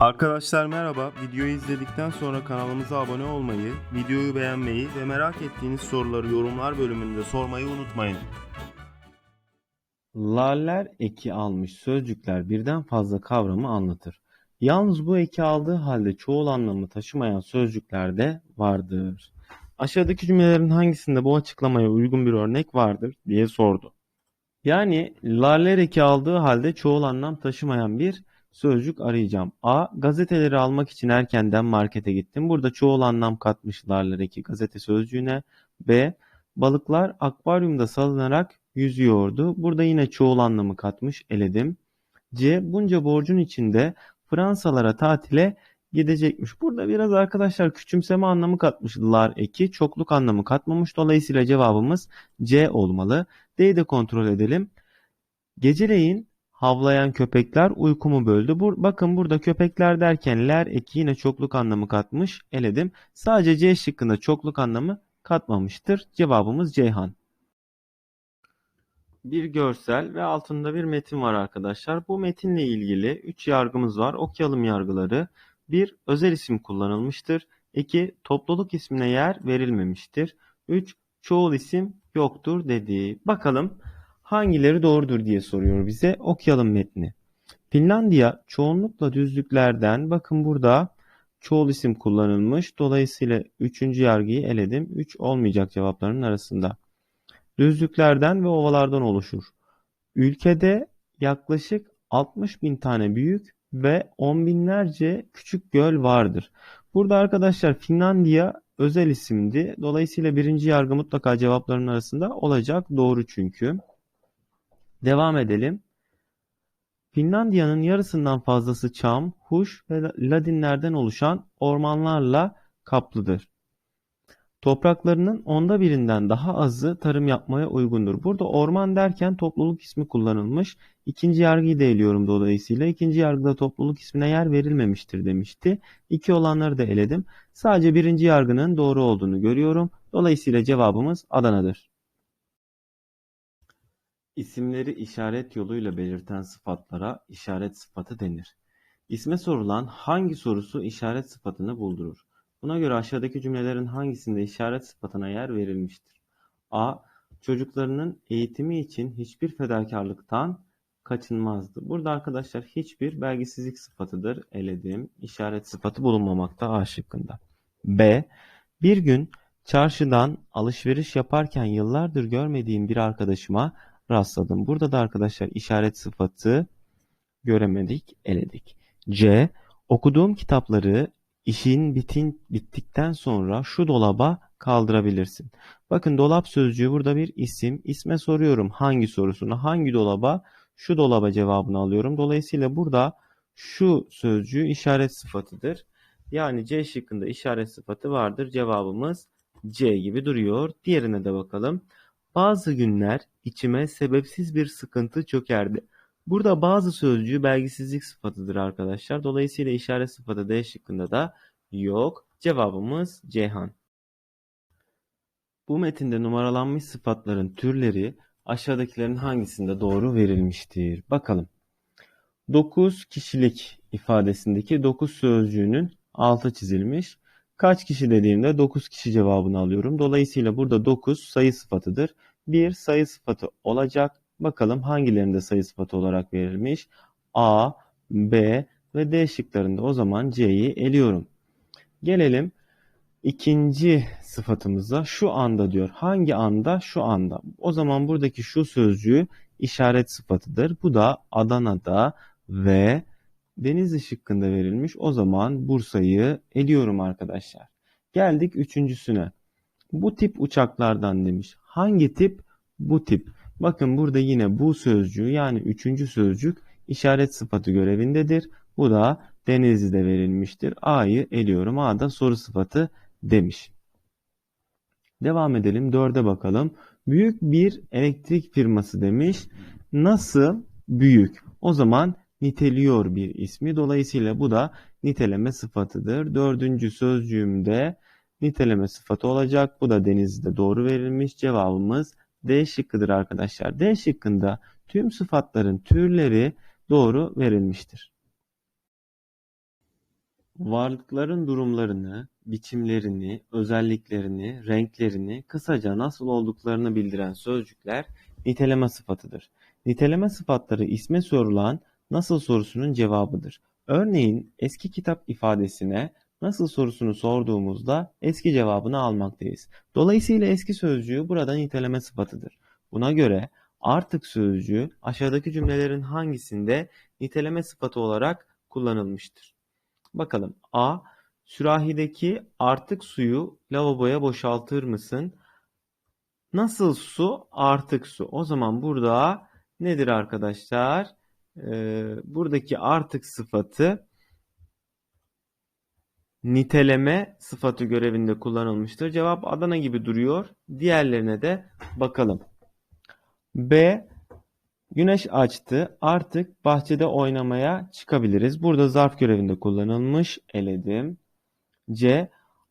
Arkadaşlar merhaba. Videoyu izledikten sonra kanalımıza abone olmayı, videoyu beğenmeyi ve merak ettiğiniz soruları yorumlar bölümünde sormayı unutmayın. Laller eki almış sözcükler birden fazla kavramı anlatır. Yalnız bu eki aldığı halde çoğul anlamı taşımayan sözcükler de vardır. Aşağıdaki cümlelerin hangisinde bu açıklamaya uygun bir örnek vardır diye sordu. Yani laller eki aldığı halde çoğul anlam taşımayan bir sözcük arayacağım. A. Gazeteleri almak için erkenden markete gittim. Burada çoğul anlam katmış laller eki gazete sözcüğüne. B. Balıklar akvaryumda salınarak yüzüyordu. Burada yine çoğul anlamı katmış eledim. C. Bunca borcun içinde Fransalara tatile gidecekmiş. Burada biraz arkadaşlar küçümseme anlamı katmışlar eki. Çokluk anlamı katmamış. Dolayısıyla cevabımız C olmalı. D'yi de kontrol edelim. Geceleyin havlayan köpekler uykumu böldü. Bur bakın burada köpekler derken ler eki yine çokluk anlamı katmış. Eledim. Sadece C şıkkında çokluk anlamı katmamıştır. Cevabımız Ceyhan. Bir görsel ve altında bir metin var arkadaşlar. Bu metinle ilgili 3 yargımız var. Okuyalım yargıları. 1. Özel isim kullanılmıştır. 2. Topluluk ismine yer verilmemiştir. 3. Çoğul isim yoktur dedi. Bakalım hangileri doğrudur diye soruyor bize. Okuyalım metni. Finlandiya çoğunlukla düzlüklerden bakın burada çoğul isim kullanılmış. Dolayısıyla 3. yargıyı eledim. 3 olmayacak cevapların arasında düzlüklerden ve ovalardan oluşur. Ülkede yaklaşık 60 bin tane büyük ve on binlerce küçük göl vardır. Burada arkadaşlar Finlandiya özel isimdi. Dolayısıyla birinci yargı mutlaka cevapların arasında olacak. Doğru çünkü. Devam edelim. Finlandiya'nın yarısından fazlası çam, huş ve ladinlerden oluşan ormanlarla kaplıdır. Topraklarının onda birinden daha azı tarım yapmaya uygundur. Burada orman derken topluluk ismi kullanılmış. İkinci yargıyı da eliyorum dolayısıyla. İkinci yargıda topluluk ismine yer verilmemiştir demişti. İki olanları da eledim. Sadece birinci yargının doğru olduğunu görüyorum. Dolayısıyla cevabımız Adana'dır. İsimleri işaret yoluyla belirten sıfatlara işaret sıfatı denir. İsme sorulan hangi sorusu işaret sıfatını buldurur? Buna göre aşağıdaki cümlelerin hangisinde işaret sıfatına yer verilmiştir? A. Çocuklarının eğitimi için hiçbir fedakarlıktan kaçınmazdı. Burada arkadaşlar hiçbir belgisizlik sıfatıdır. Eledim. İşaret sıfatı bulunmamakta A şıkkında. B. Bir gün çarşıdan alışveriş yaparken yıllardır görmediğim bir arkadaşıma rastladım. Burada da arkadaşlar işaret sıfatı göremedik, eledik. C. Okuduğum kitapları İşin bitin, bittikten sonra şu dolaba kaldırabilirsin. Bakın dolap sözcüğü burada bir isim. İsme soruyorum hangi sorusunu, hangi dolaba? Şu dolaba cevabını alıyorum. Dolayısıyla burada şu sözcüğü işaret sıfatıdır. Yani C şıkkında işaret sıfatı vardır. Cevabımız C gibi duruyor. Diğerine de bakalım. Bazı günler içime sebepsiz bir sıkıntı çökerdi. Burada bazı sözcüğü belgisizlik sıfatıdır arkadaşlar. Dolayısıyla işaret sıfatı D şıkkında da yok. Cevabımız Ceyhan. Bu metinde numaralanmış sıfatların türleri aşağıdakilerin hangisinde doğru verilmiştir? Bakalım. 9 kişilik ifadesindeki 9 sözcüğünün altı çizilmiş. Kaç kişi dediğimde 9 kişi cevabını alıyorum. Dolayısıyla burada 9 sayı sıfatıdır. Bir sayı sıfatı olacak. Bakalım hangilerinde sayı sıfatı olarak verilmiş? A, B ve D şıklarında o zaman C'yi eliyorum. Gelelim ikinci sıfatımıza şu anda diyor. Hangi anda? Şu anda. O zaman buradaki şu sözcüğü işaret sıfatıdır. Bu da Adana'da ve Denizli şıkkında verilmiş. O zaman Bursa'yı eliyorum arkadaşlar. Geldik üçüncüsüne. Bu tip uçaklardan demiş. Hangi tip? Bu tip. Bakın burada yine bu sözcüğü yani üçüncü sözcük işaret sıfatı görevindedir. Bu da Denizli'de verilmiştir. A'yı eliyorum. A'da soru sıfatı demiş. Devam edelim. Dörde bakalım. Büyük bir elektrik firması demiş. Nasıl büyük? O zaman niteliyor bir ismi. Dolayısıyla bu da niteleme sıfatıdır. Dördüncü sözcüğümde niteleme sıfatı olacak. Bu da Denizli'de doğru verilmiş. Cevabımız D şıkkıdır arkadaşlar. D şıkkında tüm sıfatların türleri doğru verilmiştir. Varlıkların durumlarını, biçimlerini, özelliklerini, renklerini, kısaca nasıl olduklarını bildiren sözcükler niteleme sıfatıdır. Niteleme sıfatları isme sorulan nasıl sorusunun cevabıdır. Örneğin eski kitap ifadesine nasıl sorusunu sorduğumuzda eski cevabını almaktayız. Dolayısıyla eski sözcüğü burada niteleme sıfatıdır. Buna göre artık sözcüğü aşağıdaki cümlelerin hangisinde niteleme sıfatı olarak kullanılmıştır? Bakalım. A. Sürahideki artık suyu lavaboya boşaltır mısın? Nasıl su? Artık su. O zaman burada nedir arkadaşlar? Ee, buradaki artık sıfatı niteleme sıfatı görevinde kullanılmıştır. Cevap Adana gibi duruyor. Diğerlerine de bakalım. B. Güneş açtı. Artık bahçede oynamaya çıkabiliriz. Burada zarf görevinde kullanılmış. Eledim. C.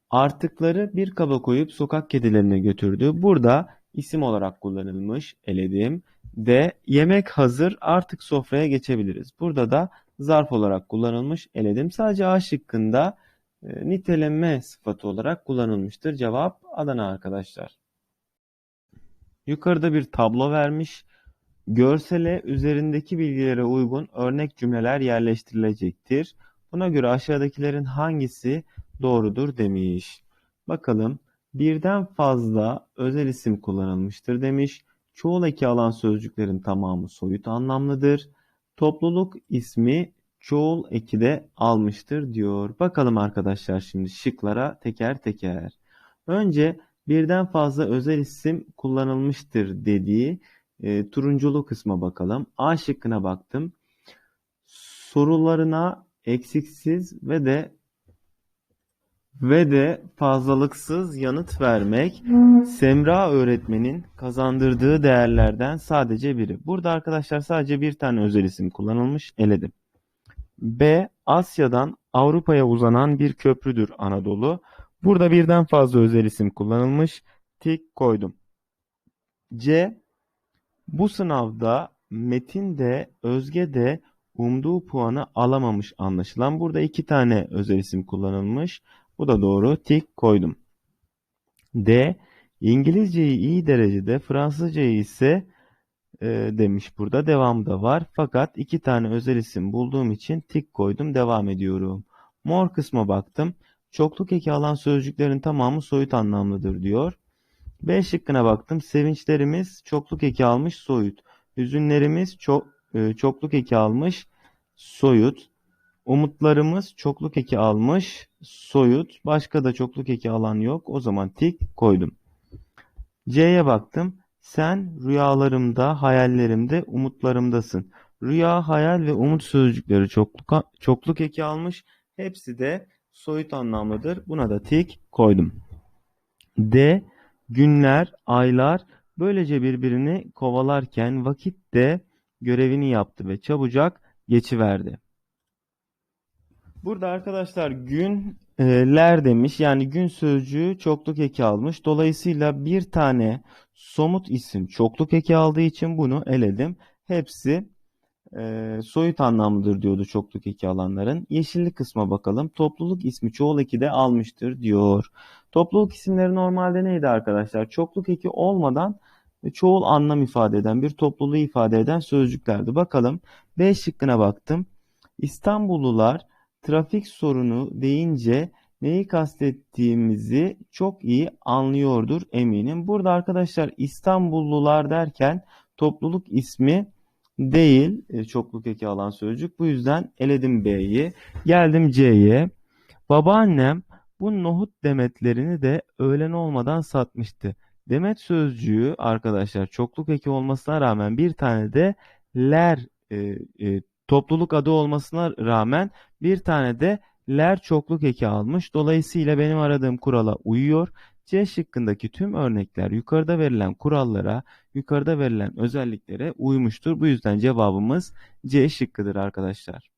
Artıkları bir kaba koyup sokak kedilerine götürdü. Burada isim olarak kullanılmış. Eledim. D. Yemek hazır. Artık sofraya geçebiliriz. Burada da zarf olarak kullanılmış. Eledim. Sadece A şıkkında e, niteleme sıfatı olarak kullanılmıştır. Cevap Adana arkadaşlar. Yukarıda bir tablo vermiş. Görsele üzerindeki bilgilere uygun örnek cümleler yerleştirilecektir. Buna göre aşağıdakilerin hangisi doğrudur demiş. Bakalım birden fazla özel isim kullanılmıştır demiş. Çoğul eki alan sözcüklerin tamamı soyut anlamlıdır. Topluluk ismi çoğul eki de almıştır diyor. Bakalım arkadaşlar şimdi şıklara teker teker. Önce birden fazla özel isim kullanılmıştır dediği e, turunculu kısma bakalım. A şıkkına baktım. Sorularına eksiksiz ve de ve de fazlalıksız yanıt vermek Semra öğretmenin kazandırdığı değerlerden sadece biri. Burada arkadaşlar sadece bir tane özel isim kullanılmış. Eledim. B. Asya'dan Avrupa'ya uzanan bir köprüdür Anadolu. Burada birden fazla özel isim kullanılmış. Tik koydum. C. Bu sınavda Metin de Özge de umduğu puanı alamamış anlaşılan. Burada iki tane özel isim kullanılmış. Bu da doğru. Tik koydum. D. İngilizceyi iyi derecede, Fransızcayı ise e, demiş burada. Devamı da var. Fakat iki tane özel isim bulduğum için tik koydum. Devam ediyorum. Mor kısma baktım. Çokluk eki alan sözcüklerin tamamı soyut anlamlıdır diyor. B şıkkına baktım. Sevinçlerimiz çokluk eki almış soyut. Hüzünlerimiz çok e, çokluk eki almış soyut. Umutlarımız çokluk eki almış soyut. Başka da çokluk eki alan yok. O zaman tik koydum. C'ye baktım. Sen rüyalarımda, hayallerimde, umutlarımdasın. Rüya, hayal ve umut sözcükleri çokluk, çokluk eki almış. Hepsi de soyut anlamlıdır. Buna da tik koydum. D. Günler, aylar böylece birbirini kovalarken vakit de görevini yaptı ve çabucak geçiverdi. Burada arkadaşlar günler demiş. Yani gün sözcüğü çokluk eki almış. Dolayısıyla bir tane somut isim çokluk eki aldığı için bunu eledim. Hepsi e, soyut anlamlıdır diyordu çokluk eki alanların. Yeşillik kısma bakalım. Topluluk ismi çoğul eki de almıştır diyor. Topluluk isimleri normalde neydi arkadaşlar? Çokluk eki olmadan çoğul anlam ifade eden, bir topluluğu ifade eden sözcüklerdi. Bakalım B şıkkına baktım. İstanbullular trafik sorunu deyince neyi kastettiğimizi çok iyi anlıyordur eminim. Burada arkadaşlar İstanbullular derken topluluk ismi değil e, çokluk eki alan sözcük. Bu yüzden eledim B'yi. Geldim C'ye. Babaannem bu nohut demetlerini de öğlen olmadan satmıştı. Demet sözcüğü arkadaşlar çokluk eki olmasına rağmen bir tane de ler e, e, topluluk adı olmasına rağmen bir tane de ler çokluk eki almış. Dolayısıyla benim aradığım kurala uyuyor. C şıkkındaki tüm örnekler yukarıda verilen kurallara, yukarıda verilen özelliklere uymuştur. Bu yüzden cevabımız C şıkkıdır arkadaşlar.